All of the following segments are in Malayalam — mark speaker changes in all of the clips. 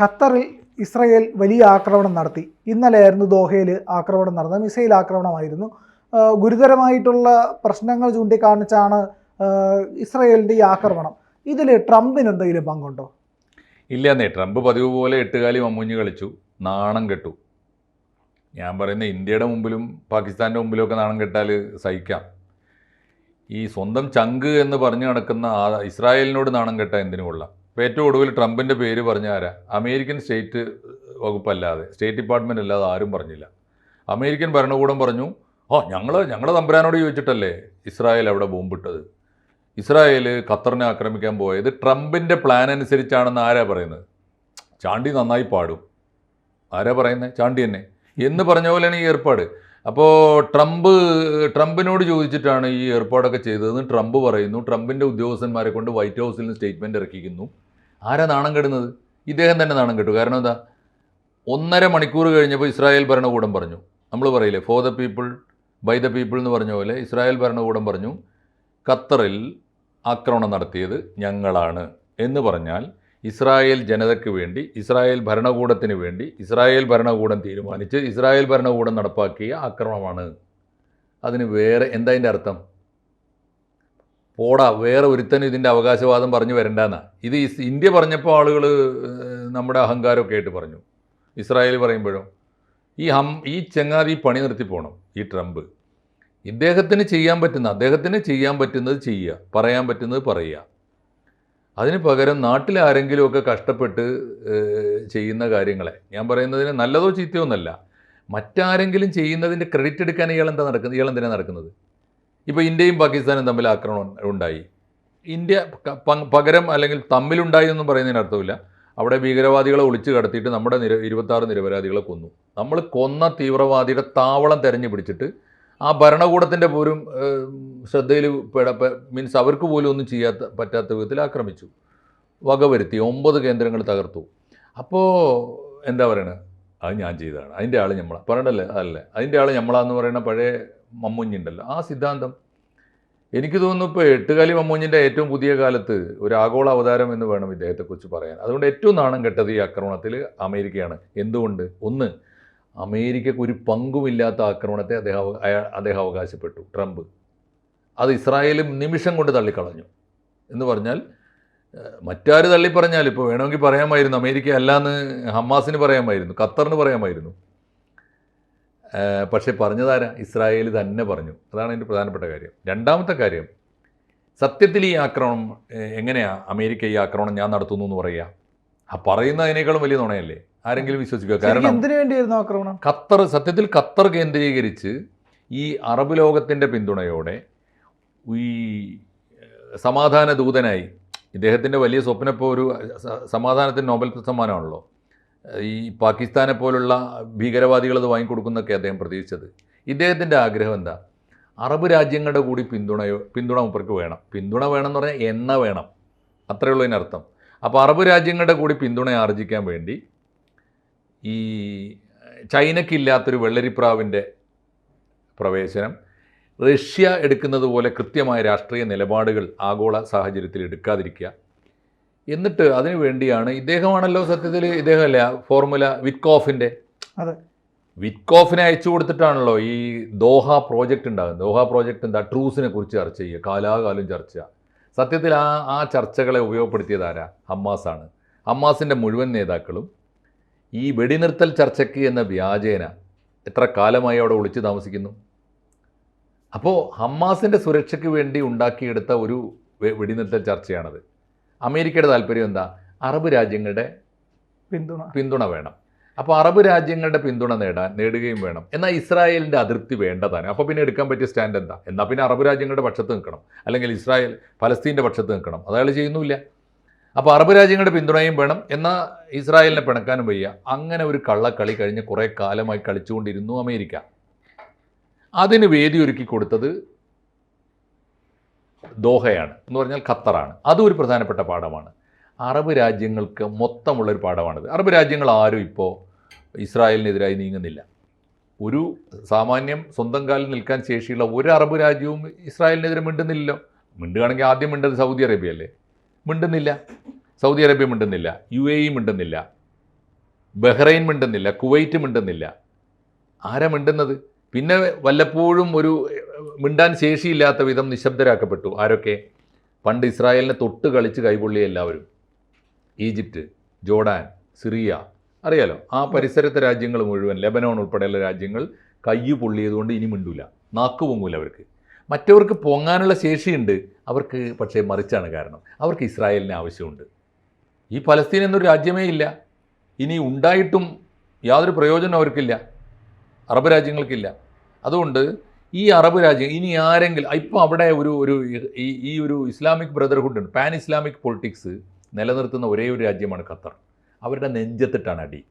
Speaker 1: ഖത്തറിൽ ഇസ്രയേൽ വലിയ ആക്രമണം നടത്തി. ഇന്നലെയായിരുന്നു ദോഹയിൽ ആക്രമണം നടന്നത്. മിസൈൽ ആക്രമണമായിരുന്നു. ഗുരുതരമായിട്ടുള്ള പ്രശ്നങ്ങൾ ചൂണ്ടിക്കാണിച്ചാണ് ഇസ്രയേലിന്റെ ഈ ആക്രമണം. ഇതിൽ ട്രംപിന് എന്തെങ്കിലും പങ്കുണ്ടോ?
Speaker 2: ഇല്ലെന്നേ. ട്രംപ് പതിവ് പോലെ എട്ടുകാലി മമ്മൂഞ്ഞ് കളിച്ചു. നാണം കെട്ടു. ഞാൻ പറയുന്ന ഇന്ത്യയുടെ മുമ്പിലും പാകിസ്ഥാന്റെ മുമ്പിലും ഒക്കെ നാണം കെട്ടാൽ സഹിക്കാം. ഈ സ്വന്തം ചങ്ക് എന്ന് പറഞ്ഞു നടക്കുന്ന ഇസ്രായേലിനോട് നാണം കെട്ടാൻ എന്തിനു കൊള്ളാം. ഇപ്പോൾ ഏറ്റവും ഒടുവിൽ ട്രംപിന്റെ പേര് പറഞ്ഞ ആരാ? അമേരിക്കൻ സ്റ്റേറ്റ് വകുപ്പല്ലാതെ സ്റ്റേറ്റ് ഡിപ്പാർട്ട്മെന്റ് അല്ലാതെ ആരും പറഞ്ഞില്ല. അമേരിക്കൻ ഭരണകൂടം പറഞ്ഞു ഓ ഞങ്ങൾ ഞങ്ങളുടെ തമ്പുരാനോട് ചോദിച്ചിട്ടല്ലേ ഇസ്രായേൽ അവിടെ ബോംബിട്ടത്? ഇസ്രായേൽ ഖത്തറിനെ ആക്രമിക്കാൻ പോയത് ട്രംപിന്റെ പ്ലാൻ അനുസരിച്ചാണെന്ന് ആരാ പറയുന്നത്? ചാണ്ടി നന്നായി പാടും. ആരാ പറയുന്നത് ചാണ്ടി തന്നെ. എന്ന് പറഞ്ഞ പോലെയാണ് ഈ ഏർപ്പാട്. അപ്പോൾ ട്രംപ് ട്രംപിനോട് ചോദിച്ചിട്ടാണ് ഈ ഏർപ്പാടൊക്കെ ചെയ്തതെന്ന് ട്രംപ് പറയുന്നു. ട്രംപിന്റെ ഉദ്യോഗസ്ഥന്മാരെ കൊണ്ട് വൈറ്റ് ഹൗസിൽ നിന്ന് സ്റ്റേറ്റ്മെന്റ് ഇറക്കിക്കുന്നു. ആരാ നാണം കെടുന്നത്? ഇദ്ദേഹം തന്നെ നാണം കെട്ടു. കാരണം എന്താ? ഒന്നര മണിക്കൂർ കഴിഞ്ഞപ്പോൾ ഇസ്രായേൽ ഭരണകൂടം പറഞ്ഞു. നമ്മൾ പറയില്ലേ for the people by the people എന്ന് പറഞ്ഞ പോലെ ഇസ്രായേൽ ഭരണകൂടം പറഞ്ഞു ഖത്തറിൽ ആക്രമണം നടത്തിയത് ഞങ്ങളാണ് എന്ന് പറഞ്ഞാൽ ഇസ്രായേൽ ജനതയ്ക്ക് വേണ്ടി ഇസ്രായേൽ ഭരണകൂടത്തിന് വേണ്ടി ഇസ്രായേൽ ഭരണകൂടം തീരുമാനിച്ച് ഇസ്രായേൽ ഭരണകൂടം നടപ്പാക്കിയ ആക്രമണമാണ്. അതിന് വേറെ എന്താ അതിന്റെ അർത്ഥം? പോടാ വേറെ ഒരുത്തനും ഇതിന്റെ അവകാശവാദം പറഞ്ഞു വരണ്ടെന്നാ. ഇത് ഇന്ത്യ പറഞ്ഞപ്പോൾ ആളുകൾ നമ്മുടെ അഹങ്കാരമൊക്കെ ആയിട്ട് പറഞ്ഞു. ഇസ്രായേൽ പറയുമ്പോഴും. ഈ ഹം ഈ ചങ്ങാതി പണി നിർത്തി പോകണം ഈ ട്രംപ്. ഇദ്ദേഹത്തിന് ചെയ്യാൻ പറ്റുന്ന അദ്ദേഹത്തിന് ചെയ്യാൻ പറ്റുന്നത് ചെയ്യുക. പറയാൻ പറ്റുന്നത് പറയുക. അതിന് പകരം നാട്ടിൽ ആരെങ്കിലുമൊക്കെ കഷ്ടപ്പെട്ട് ചെയ്യുന്ന കാര്യങ്ങളെ. ഞാൻ പറയുന്നതിന് നല്ലതോ ചീത്തയോ ഒന്നല്ല. മറ്റാരെങ്കിലും ചെയ്യുന്നതിന്റെ ക്രെഡിറ്റ് എടുക്കാൻ ഇയാൾ എന്താ നടക്കുന്നത് ഇയാൾ എന്തിനാണ് നടക്കുന്നത്? ഇപ്പോൾ ഇന്ത്യയും പാകിസ്ഥാനും തമ്മിൽ ആക്രമണം ഉണ്ടായി. ഇന്ത്യ പകരം അല്ലെങ്കിൽ തമ്മിലുണ്ടായി എന്നും പറയുന്നതിന് അർത്ഥമില്ല. അവിടെ ഭീകരവാദികളെ ഒളിച്ചു കടത്തിയിട്ട് നമ്മുടെ നിര ഇരുപത്താറ് നിരപരാധികളെ കൊന്നു. നമ്മൾ കൊന്ന തീവ്രവാദിയുടെ താവളം തെരഞ്ഞു പിടിച്ചിട്ട് ആ ഭരണകൂടത്തിന്റെ പോലും ശ്രദ്ധയിൽ പെട മീൻസ് അവർക്ക് പോലും ഒന്നും ചെയ്യാത്ത പറ്റാത്ത വിധത്തിൽ ആക്രമിച്ചു. വകവരുത്തി ഒമ്പത് കേന്ദ്രങ്ങൾ തകർത്തു. അപ്പോൾ എന്താ പറയണത് അത് ഞാൻ ചെയ്തതാണ്. അതിന്റെ ആൾ നമ്മളാ പറയണ്ടല്ലേ? അതല്ലേ. അതിന്റെ ആൾ നമ്മളാന്ന് പറയുന്ന പഴയ മമ്മൂഞ്ഞുണ്ടല്ലോ. ആ സിദ്ധാന്തം എനിക്ക് തോന്നുന്നു ഇപ്പോൾ എട്ടുകാലി മമ്മൂഞ്ഞിന്റെ ഏറ്റവും പുതിയ കാലത്ത് ഒരു ആഗോള അവതാരം എന്ന് വേണം ഇദ്ദേഹത്തെക്കുറിച്ച് പറയാൻ. അതുകൊണ്ട് ഏറ്റവും നാണം കെട്ടത് ഈ ആക്രമണത്തിൽ അമേരിക്കയാണ്. എന്തുകൊണ്ട്? ഒന്ന് അമേരിക്കക്ക് ഒരു പങ്കുമില്ലാത്ത ആക്രമണത്തെ അദ്ദേഹം അദ്ദേഹം അവകാശപ്പെട്ടു ട്രംപ്. അത് ഇസ്രായേലും നിമിഷം കൊണ്ട് തള്ളിക്കളഞ്ഞു. എന്ന് പറഞ്ഞാൽ മറ്റാർ തള്ളി പറഞ്ഞാൽ ഇപ്പോൾ വേണമെങ്കിൽ പറയാമായിരുന്നു അമേരിക്ക അല്ലാന്ന് ഹമാസിന് പറയാമായിരുന്നു ഖത്തറിന് പറയാമായിരുന്നു. പക്ഷേ പറഞ്ഞതാരാ? ഇസ്രായേൽ തന്നെ പറഞ്ഞു. അതാണ് എന്റെ പ്രധാനപ്പെട്ട കാര്യം. രണ്ടാമത്തെ കാര്യം സത്യത്തിൽ ഈ ആക്രമണം എങ്ങനെയാണ് എങ്ങനെയാ? അമേരിക്ക ഈ ആക്രമണം ഞാൻ നടത്തുന്നു എന്ന് പറയുക. ആ പറയുന്നതിനേക്കാളും വലിയ നുണയല്ലേ? ആരെങ്കിലും വിശ്വസിക്കുക. കാരണം
Speaker 1: എന്തിനു വേണ്ടിയായിരുന്നു ആക്രമണം?
Speaker 2: ഖത്തർ സത്യത്തിൽ ഖത്തർ കേന്ദ്രീകരിച്ച് ഈ അറബ് ലോകത്തിന്റെ പിന്തുണയോടെ ഈ സമാധാന ദൂതനായി ഇദ്ദേഹത്തിന്റെ വലിയ സ്വപ്നം ഇപ്പോൾ ഒരു സമാധാനത്തിന് നോബൽ സമ്മാനമാണല്ലോ. ഈ പാകിസ്ഥാനെ പോലുള്ള ഭീകരവാദികൾ അത് വാങ്ങിക്കൊടുക്കുന്നൊക്കെ അദ്ദേഹം പ്രതീക്ഷിച്ചത്. ഇദ്ദേഹത്തിന്റെ ആഗ്രഹം എന്താ? അറബ് രാജ്യങ്ങളുടെ കൂടി പിന്തുണയോ പിന്തുണ മുപ്പർക്ക് വേണം. പിന്തുണ വേണം എന്ന് പറഞ്ഞാൽ എണ്ണ വേണം. അത്രയേ ഉള്ളൂ അതിനർത്ഥം. അപ്പോൾ അറബ് രാജ്യങ്ങളുടെ കൂടി പിന്തുണ ആർജിക്കാൻ വേണ്ടി ഈ ചൈനയ്ക്കില്ലാത്തൊരു വെള്ളരിപ്രാവിന്റെ പ്രവേശനം റഷ്യ എടുക്കുന്നത് പോലെ കൃത്യമായ രാഷ്ട്രീയ നിലപാടുകൾ ആഗോള സാഹചര്യത്തിൽ എടുക്കാതിരിക്കുക എന്നിട്ട് അതിനു വേണ്ടിയാണ് ഇദ്ദേഹമാണല്ലോ സത്യത്തിൽ ഇദ്ദേഹമല്ല ഫോർമുല വിറ്റ്കോഫിന്റെ
Speaker 1: അതെ.
Speaker 2: വിറ്റ്കോഫിനെ അയച്ചു കൊടുത്തിട്ടാണല്ലോ ഈ ദോഹ പ്രോജക്റ്റ് ഉണ്ടാകുന്നത്. ദോഹ പ്രോജക്റ്റ് എന്താ? ട്രൂസിനെ കുറിച്ച് ചർച്ച ചെയ്യുക കാലാകാലം ചർച്ച സത്യത്തിൽ ആ ആ ചർച്ചകളെ ഉപയോഗപ്പെടുത്തിയത് ആരാ? ഹമ്മാസാണ്. ഹമ്മാസിന്റെ മുഴുവൻ നേതാക്കളും ഈ വെടിനിർത്തൽ ചർച്ചയ്ക്ക് എന്ന വ്യാജേന എത്ര കാലമായി അവിടെ ഒളിച്ചു താമസിക്കുന്നു? അപ്പോൾ ഹമ്മാസിന്റെ സുരക്ഷയ്ക്ക് വേണ്ടി ഉണ്ടാക്കിയെടുത്ത ഒരു വെടിനിർത്തൽ ചർച്ചയാണത്. അമേരിക്കയുടെ താല്പര്യം എന്താ? അറബ് രാജ്യങ്ങളുടെ
Speaker 1: പിന്തുണ.
Speaker 2: പിന്തുണ വേണം. അപ്പോൾ അറബ് രാജ്യങ്ങളുടെ പിന്തുണ നേടാൻ നേടുകയും വേണം. എന്നാൽ ഇസ്രായേലിന്റെ അതിർത്തി വേണ്ടതാണ്. അപ്പോൾ പിന്നെ എടുക്കാൻ പറ്റിയ സ്റ്റാൻഡ് എന്താ? എന്നാൽ പിന്നെ അറബ് രാജ്യങ്ങളുടെ പക്ഷത്ത് നിൽക്കണം. അല്ലെങ്കിൽ ഇസ്രായേൽ ഫലസ്തീന്റെ പക്ഷത്ത് നിൽക്കണം. അതയാൾ ചെയ്യുന്നുമില്ല. അപ്പോൾ അറബ് രാജ്യങ്ങളുടെ പിന്തുണയും വേണം. എന്നാൽ ഇസ്രായേലിനെ പിണക്കാനും വയ്യ. അങ്ങനെ ഒരു കള്ളക്കളി കഴിഞ്ഞ് കുറേ കാലമായി കളിച്ചുകൊണ്ടിരുന്നു അമേരിക്ക. അതിന് വേദിയൊരുക്കി കൊടുത്തത് ദോഹയാണ് എന്ന് പറഞ്ഞാൽ ഖത്തറാണ്. അതും ഒരു പ്രധാനപ്പെട്ട പാഠമാണ്. അറബ് രാജ്യങ്ങൾക്ക് മൊത്തമുള്ളൊരു പാഠമാണിത്. അറബ് രാജ്യങ്ങൾ ആരും ഇപ്പോൾ ഇസ്രായേലിനെതിരായി നീങ്ങുന്നില്ല. ഒരു സാമാന്യം സ്വന്തം കാലിൽ നിൽക്കാൻ ശേഷിയുള്ള ഒരു അറബ് രാജ്യവും ഇസ്രായേലിനെതിരെ മിണ്ടുന്നില്ലല്ലോ. മിണ്ടുകയാണെങ്കിൽ ആദ്യം മിണ്ടത് സൗദി അറേബ്യ അല്ലേ മിണ്ടുന്നില്ല. സൗദി അറേബ്യ മിണ്ടുന്നില്ല. യു എ ഇ മിണ്ടുന്നില്ല. ബഹ്റൈൻ മിണ്ടുന്നില്ല. കുവൈറ്റ് മിണ്ടുന്നില്ല. ആരാ മിണ്ടുന്നത്? പിന്നെ വല്ലപ്പോഴും ഒരു മിണ്ടാൻ ശേഷിയില്ലാത്ത വിധം നിശബ്ദരാക്കപ്പെട്ടു. ആരൊക്കെ? പണ്ട് ഇസ്രായേലിനെ തൊട്ട് കളിച്ച് കൈപൊള്ളിയ എല്ലാവരും. Egypt Jordan Syria. അറിയാലോ ആ പരിസരത്തെ രാജ്യങ്ങൾ മുഴുവൻ ലെബനോൺ ഉൾപ്പെടെയുള്ള രാജ്യങ്ങൾ കയ്യ് പൊള്ളിയതുകൊണ്ട് ഇനി മിണ്ടൂല. നാക്ക് പൊങ്ങൂല അവർക്ക്. മറ്റവർക്ക് പൊങ്ങാനുള്ള ശേഷിയുണ്ട്. അവർക്ക് പക്ഷേ മറിച്ചാണ് കാരണം. അവർക്ക് ഇസ്രായേലിന് ആവശ്യമുണ്ട്. ഈ പലസ്തീൻ എന്നൊരു രാജ്യമേ ഇല്ല. ഇനി ഉണ്ടായിട്ടും യാതൊരു പ്രയോജനം അവർക്കില്ല. അറബ് രാജ്യങ്ങൾക്കില്ല. അതുകൊണ്ട് ഈ അറബ് രാജ്യം ഇനി ആരെങ്കിലും ഇപ്പം അവിടെ ഒരു ഒരു ഈ ഈ ഒരു ഇസ്ലാമിക് ബ്രദർഹുഡ് ഉണ്ട്. പാൻ ഇസ്ലാമിക് പൊളിറ്റിക്സ് നിലനിർത്തുന്ന ഒരേ ഒരു രാജ്യമാണ് ഖത്തർ. അവരുടെ നെഞ്ചത്തിട്ടാണ് അടി.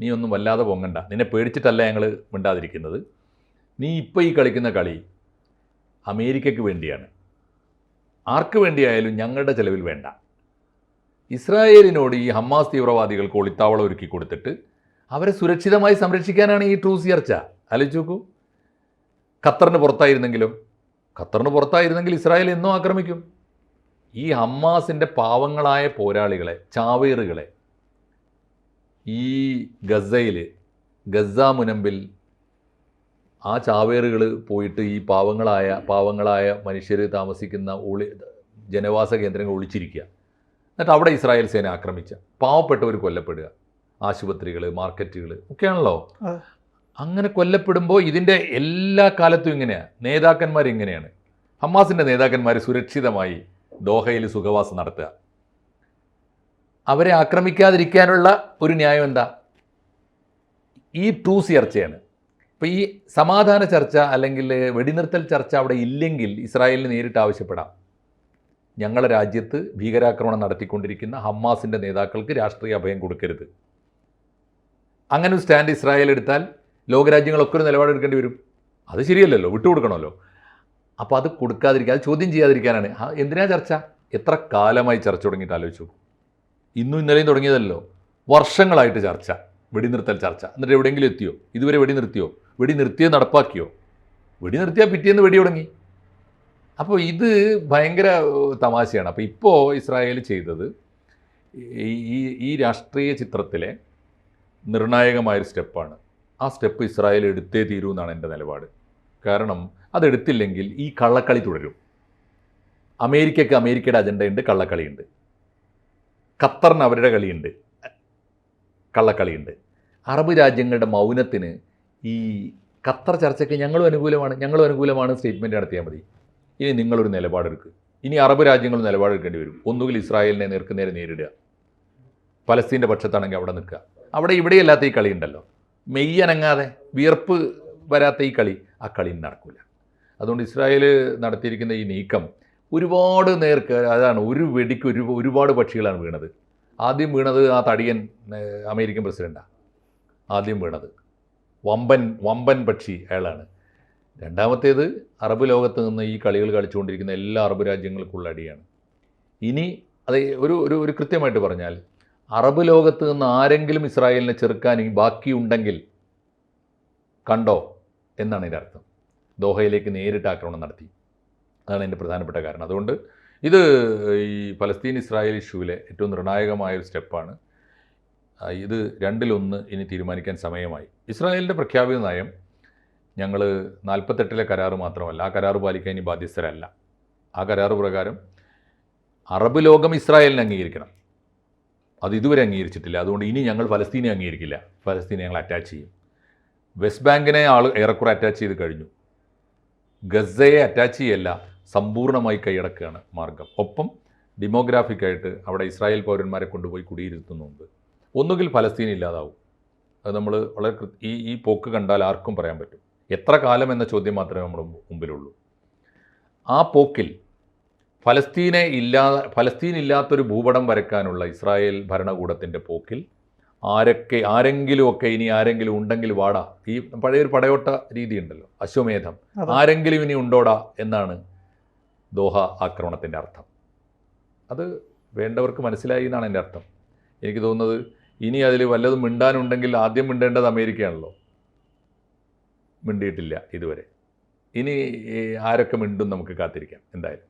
Speaker 2: നീ ഒന്നും വല്ലാതെ പൊങ്ങണ്ട. നിന്നെ പേടിച്ചിട്ടല്ല ഞങ്ങൾ മിണ്ടാതിരിക്കുന്നത്. നീ ഇപ്പോൾ ഈ കളിക്കുന്ന കളി അമേരിക്കയ്ക്ക് വേണ്ടിയാണ്. ആർക്ക് വേണ്ടിയായാലും ഞങ്ങളുടെ ചിലവിൽ വേണ്ട. ഇസ്രായേലിനോട് ഈ ഹമ്മാസ് തീവ്രവാദികൾക്ക് ഒളിത്താവളം ഒരുക്കി കൊടുത്തിട്ട് അവരെ സുരക്ഷിതമായി സംരക്ഷിക്കാനാണ് ഈ ട്രൂസ് ചർച്ച. ആലോചിച്ച് നോക്കൂ. ഖത്തറിന് പുറത്തായിരുന്നെങ്കിലും ഖത്തറിന് പുറത്തായിരുന്നെങ്കിൽ ഇസ്രായേൽ എന്നും ആക്രമിക്കും. ഈ ഹമ്മാസിന്റെ പാവങ്ങളായ പോരാളികളെ ചാവേറുകളെ ഈ ഗസയിൽ ഗസ മുനമ്പിൽ ആ ചാവേറുകൾ പോയിട്ട് ഈ പാവങ്ങളായ പാവങ്ങളായ മനുഷ്യർ താമസിക്കുന്ന ഒളി ജനവാസ കേന്ദ്രങ്ങൾ ഒളിച്ചിരിക്കുക. എന്നിട്ട് അവിടെ ഇസ്രായേൽ സേന ആക്രമിച്ച പാവപ്പെട്ടവർ കൊല്ലപ്പെടുക. ആശുപത്രികൾ മാർക്കറ്റുകൾ ഒക്കെയാണല്ലോ. അങ്ങനെ കൊല്ലപ്പെടുമ്പോൾ ഇതിന്റെ എല്ലാ കാലത്തും ഇങ്ങനെയാണ് നേതാക്കന്മാർ ഇങ്ങനെയാണ്. ഹമാസിന്റെ നേതാക്കന്മാർ സുരക്ഷിതമായി ദോഹയിൽ സുഖവാസം നടത്തുക. അവരെ ആക്രമിക്കാതിരിക്കാനുള്ള ഒരു ന്യായം എന്താ? ഈ ടൂ ചർച്ചയാണ്. ഇപ്പോൾ ഈ സമാധാന ചർച്ച അല്ലെങ്കിൽ വെടിനിർത്തൽ ചർച്ച അവിടെ ഇല്ലെങ്കിൽ ഇസ്രായേലിന് നേരിട്ട് ആവശ്യപ്പെടാം. ഞങ്ങളുടെ രാജ്യത്ത് ഭീകരാക്രമണം നടത്തിക്കൊണ്ടിരിക്കുന്ന ഹമ്മാസിന്റെ നേതാക്കൾക്ക് രാഷ്ട്രീയ അഭയം കൊടുക്കരുത്. അങ്ങനെ ഒരു സ്റ്റാൻഡ് ഇസ്രായേൽ എടുത്താൽ ലോകരാജ്യങ്ങളൊക്കെ ഒരു നിലപാടെടുക്കേണ്ടി വരും. അത് ശരിയല്ലല്ലോ വിട്ടുകൊടുക്കണമല്ലോ. അപ്പോൾ അത് കൊടുക്കാതിരിക്കുക അത് ചോദ്യം ചെയ്യാതിരിക്കാനാണ്. എന്തിനാ ചർച്ച? എത്ര കാലമായി ചർച്ച തുടങ്ങിയിട്ട് ആലോചിച്ചു ഇന്നും ഇന്നലെയും തുടങ്ങിയതല്ലോ. വർഷങ്ങളായിട്ട് ചർച്ച വെടിനിർത്തൽ ചർച്ച. എന്നിട്ട് എവിടെയെങ്കിലും എത്തിയോ? ഇതുവരെ വെടി നിർത്തിയോ വെടി നിർത്തിയത് നടപ്പാക്കിയോ? വെടി നിർത്തിയാൽ പിറ്റേന്ന് വെടി തുടങ്ങി. അപ്പോൾ ഇത് ഭയങ്കര തമാശയാണ്. അപ്പോൾ ഇപ്പോൾ ഇസ്രായേൽ ചെയ്തത് ഈ- ഈ രാഷ്ട്രീയ ചിത്രത്തിലെ നിർണായകമായൊരു സ്റ്റെപ്പാണ്. ആ സ്റ്റെപ്പ് ഇസ്രായേൽ എടുത്തേ തീരൂ എന്നാണ് എന്റെ നിലപാട്. കാരണം അതെടുത്തില്ലെങ്കിൽ ഈ കള്ളക്കളി തുടരും. അമേരിക്കയ്ക്ക് അമേരിക്കയുടെ അജണ്ടയുണ്ട് കള്ളക്കളിയുണ്ട്. ഖത്തറിന് അവരുടെ കളിയുണ്ട് കള്ളക്കളിയുണ്ട്. അറബ് രാജ്യങ്ങളുടെ മൗനത്തിന് ഈ ഖത്തർ ചർച്ചയ്ക്ക് ഞങ്ങളും അനുകൂലമാണ് ഞങ്ങളും അനുകൂലമാണ് സ്റ്റേറ്റ്മെന്റ് നടത്തിയാൽ മതി. ഇനി നിങ്ങളൊരു നിലപാടെടുക്കുക ഇനി അറബ് രാജ്യങ്ങൾ നിലപാടെടുക്കേണ്ടി വരും. ഒന്നുകിൽ ഇസ്രായേലിനെ നേർക്കുനേരെ നേരിടുക. പലസ്തീന്റെ പക്ഷത്താണെങ്കിൽ അവിടെ നിൽക്കുക. അവിടെ ഇവിടെയല്ലാത്ത ഈ കളി ഉണ്ടല്ലോ. മെയ്യനങ്ങാതെ വിയർപ്പ് വരാത്ത ഈ കളി ആ കളി നടക്കില്ല അതുകൊണ്ട് ഇസ്രായേൽ നടത്തിയിരിക്കുന്ന ഈ നീക്കം ഒരുപാട് നേർക്ക് അതാണ് ഒരു വെടിക്ക് ഒരു ഒരുപാട് പക്ഷികളാണ് വീണത്. ആദ്യം വീണത് ആ തടിയൻ അമേരിക്കൻ പ്രസിഡന്റാണ് ആദ്യം വീണത്. വമ്പൻ വമ്പൻ പക്ഷി അയാളാണ്. രണ്ടാമത്തേത് അറബ് ലോകത്ത് നിന്ന് ഈ കളികൾ കളിച്ചുകൊണ്ടിരിക്കുന്ന എല്ലാ അറബ് രാജ്യങ്ങൾക്കുള്ള അടിയാണ്. ഇനി അത് ഒരു ഒരു കൃത്യമായിട്ട് പറഞ്ഞാൽ അറബ് ലോകത്ത് നിന്ന് ആരെങ്കിലും ഇസ്രായേലിനെ ചെറുക്കാൻ ഇനി ബാക്കിയുണ്ടെങ്കിൽ കണ്ടോ എന്നാണ് ഇതിന്റെ അർത്ഥം. ദോഹയിലേക്ക് നേരിട്ട് ആക്രമണം നടത്തി. അതാണ് എന്റെ പ്രധാനപ്പെട്ട കാരണം. അതുകൊണ്ട് ഇത് ഈ പലസ്തീൻ ഇസ്രായേൽ ഇഷ്യൂവിലെ ഏറ്റവും നിർണായകമായ ഒരു സ്റ്റെപ്പാണ്. ഇത് രണ്ടിലൊന്ന് ഇനി തീരുമാനിക്കാൻ സമയമായി. ഇസ്രായേലിന്റെ പ്രഖ്യാപിത നയം ഞങ്ങൾ നാൽപ്പത്തെട്ടിലെ കരാറ് മാത്രമല്ല ആ കരാറ് പാലിക്കാൻ ഇനി ബാധ്യസ്ഥരല്ല. ആ കരാറ് പ്രകാരം അറബ് ലോകം ഇസ്രായേലിനെ അംഗീകരിക്കണം. അത് ഇതുവരെ അംഗീകരിച്ചിട്ടില്ല. അതുകൊണ്ട് ഇനി ഞങ്ങൾ ഫലസ്തീനെ അംഗീകരിക്കില്ല. ഫലസ്തീനെ ഞങ്ങൾ അറ്റാച്ച് ചെയ്യും. വെസ്റ്റ് ബാങ്കിനെ ആൾ ഏറെക്കുറെ അറ്റാച്ച് ചെയ്ത് കഴിഞ്ഞു. ഗസയെ അറ്റാച്ച് ചെയ്യല്ല സമ്പൂർണമായി കൈയടക്കുകയാണ് മാർഗം. ഒപ്പം ഡെമോഗ്രാഫിക്കായിട്ട് അവിടെ ഇസ്രായേൽ പൗരന്മാരെ കൊണ്ടുപോയി കുടിയിരുത്തുന്നുണ്ട് ഒന്നുകിൽ ഫലസ്തീൻ ഇല്ലാതാവും. അത് നമ്മൾ വളരെ ഈ ഈ പോക്ക് കണ്ടാൽ ആർക്കും പറയാൻ പറ്റും. എത്ര കാലം എന്ന ചോദ്യം മാത്രമേ നമ്മുടെ മുമ്പിലുള്ളൂ. ആ പോക്കിൽ ഫലസ്തീനെ ഇല്ലാ ഫലസ്തീൻ ഇല്ലാത്തൊരു ഭൂപടം വരക്കാനുള്ള ഇസ്രായേൽ ഭരണകൂടത്തിന്റെ പോക്കിൽ ആരൊക്കെ ആരെങ്കിലുമൊക്കെ ഇനി ആരെങ്കിലും ഉണ്ടെങ്കിൽ വാടാ. ഈ പഴയൊരു പടയോട്ട രീതി ഉണ്ടല്ലോ അശ്വമേധം ആരെങ്കിലും ഇനി ഉണ്ടോടാ എന്നാണ് ദോഹ ആക്രമണത്തിന്റെ അർത്ഥം. അത് വേണ്ടവർക്ക് മനസ്സിലായി എന്നാണ് എന്റെ അർത്ഥം. എനിക്ക് തോന്നുന്നത് ഇനി അതിൽ വല്ലതും മിണ്ടാനുണ്ടെങ്കിൽ ആദ്യം മിണ്ടേണ്ടത് അമേരിക്കയാണല്ലോ. മിണ്ടിയിട്ടില്ല ഇതുവരെ. ഇനി ആരൊക്കെ മിണ്ടും നമുക്ക് കാത്തിരിക്കാം എന്തായാലും.